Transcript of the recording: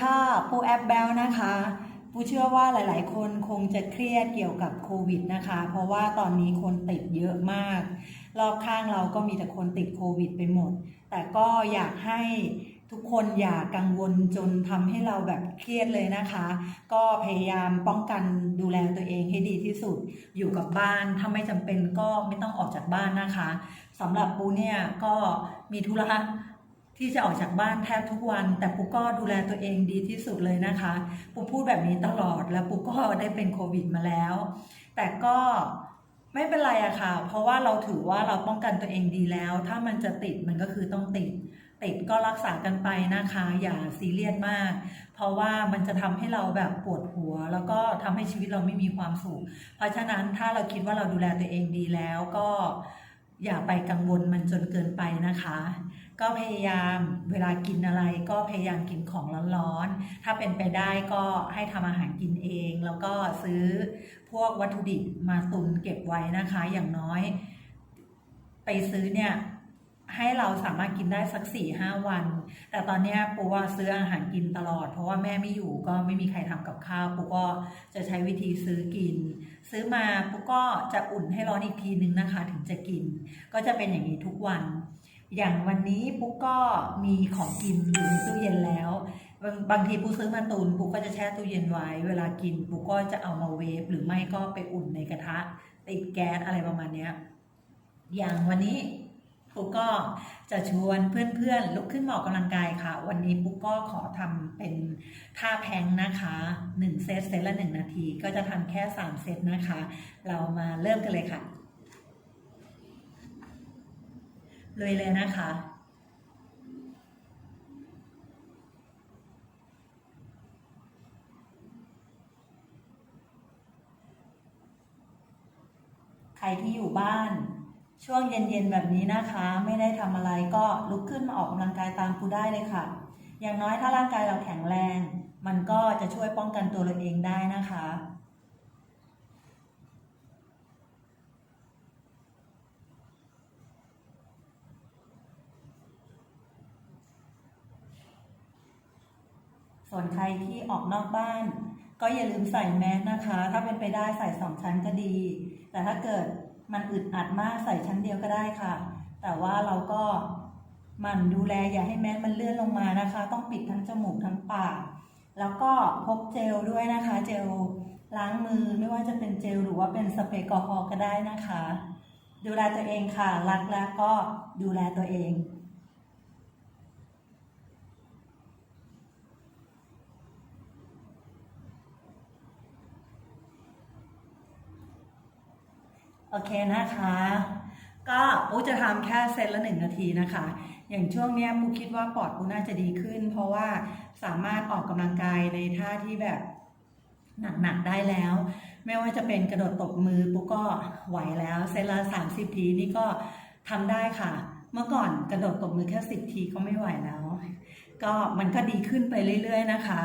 ค่ะ ปูแอปแบลนะคะ ปูเชื่อว่าหลายๆ คนคงจะเครียดเกี่ยวกับโควิดนะคะ เพราะว่าตอนนี้คนติดเยอะมาก รอบข้างเราก็มีแต่คนติดโควิดไปหมด แต่ก็อยากให้ทุกคนอย่ากังวลจนทำให้เราแบบเครียดเลยนะคะ ก็พยายามป้องกันดูแลตัวเองให้ดีที่สุด อยู่กับบ้านถ้าไม่จำเป็นก็ไม่ต้องออกจากบ้านนะคะสำหรับปูเนี่ยก็มีธุระ ที่จะออกจากบ้านแทบทุกวัน แต่ปูก็ดูแลตัวเองดีที่สุดเลยนะคะปูพูดแบบนี้ตลอดแล้วปูก็ได้เป็นโควิดมาแล้ว แต่ก็ไม่เป็นไรอะค่ะ เพราะว่าเราถือว่าเราป้องกันตัวเองดีแล้ว ถ้ามันจะติดมันก็คือต้องติด ติดก็รักษากันไปนะคะ อย่าซีเรียสมาก เพราะว่ามันจะทำให้เราแบบปวดหัว แล้วก็ทำให้ชีวิตเราไม่มีความสุข เพราะฉะนั้นถ้าเราคิดว่าเราดูแลตัวเองดีแล้วก็ อย่าไปกังวลมันจนเกินไปนะคะ ก็พยายามเวลากินอะไรก็พยายามกินของร้อนๆ ถ้าเป็นไปได้ก็ให้ทำอาหารกินเอง แล้วก็ซื้อพวกวัตถุดิบมาตุนเก็บไว้นะคะ อย่างน้อย ไปซื้อเนี่ย ให้เราสามารถกินได้สัก4ี่ห้าวัน แต่ตอนนี้ปูว่าซื้ออาหารกินตลอด เพราะว่าแม่ไม่อยู่ก็ไม่มีใครทำกับข้าวปูก็จะใช้วิธีซื้อกิน ซื้อมาปูก็จะอุ่นให้ร้อนอีกทีนึงนะคะ ถึงจะกิน ก็จะเป็นอย่างนี้ทุกวัน อย่างวันนี้ปุ๊กก็มีของกินอยู่ในตู้เย็นแล้วบางบางทีปุ๊กซื้อมาตุนปุ๊กก็จะแช่ตู้เย็นไว้ เวลากินปุ๊กก็จะเอามาเวฟหรือไม่ก็ไปอุ่นในกระทะติดแก๊สอะไรประมาณเนี้ยอย่างวันนี้ ปุ๊กก็จะชวนเพื่อนๆลุกขึ้นมออกกำลังกายค่ะ วันนี้ปุ๊กก็ขอทำเป็นท่าแพงนะคะ 1 เซตเซตละ 1 นาที ก็จะทำแค่ 3 เซตนะคะ เรามาเริ่มกันเลยค่ะเลยเลยนะคะใครที่อยู่บ้าน ช่วงเย็นๆแบบนี้นะคะ ไม่ได้ทำอะไรก็ลุกขึ้นมาออกกำลังกายตามครูได้เลยค่ะ อย่างน้อยถ้าร่างกายเราแข็งแรง มันก็จะช่วยป้องกันตัวเราเองได้นะคะส่วนใครที่ออกนอกบ้าน ก็อย่าลืมใส่แมสนะคะ ถ้าเป็นไปได้ใส่สองชั้นก็ดี แต่ถ้าเกิด มันอึดอัดมากใส่ชั้นเดียวก็ได้ค่ะ แต่ว่าเราก็มันดูแลอย่าให้แมสมันเลื่อนลงมานะคะ ต้องปิดทั้งจมูกทั้งปาก แล้วก็พกเจลด้วยนะคะ เจลล้างมือไม่ว่าจะเป็นเจลหรือว่าเป็นสเปรย์แอลกอฮอล์ก็ได้นะคะ ดูแลตัวเองค่ะ รักแล้วก็ดูแลตัวเอง โอเคนะคะ ก็ปูจะทำแค่เซตละหนึ่งนาทีนะคะ อย่างช่วงเนี้ยปูคิดว่าปอดปูน่าจะดีขึ้น เพราะว่าสามารถออกกำลังกายในท่าที่แบบหนักๆได้แล้ว ไม่ว่าจะเป็นกระโดดตบมือปูก็ไหวแล้ว เซตละสามสิบทีนี่ก็ทำได้ค่ะ เมื่อก่อนกระโดดตบมือแค่สิบทีก็ไม่ไหวแล้ว ก็มันก็ดีขึ้นไปเรื่อย ๆ นะคะ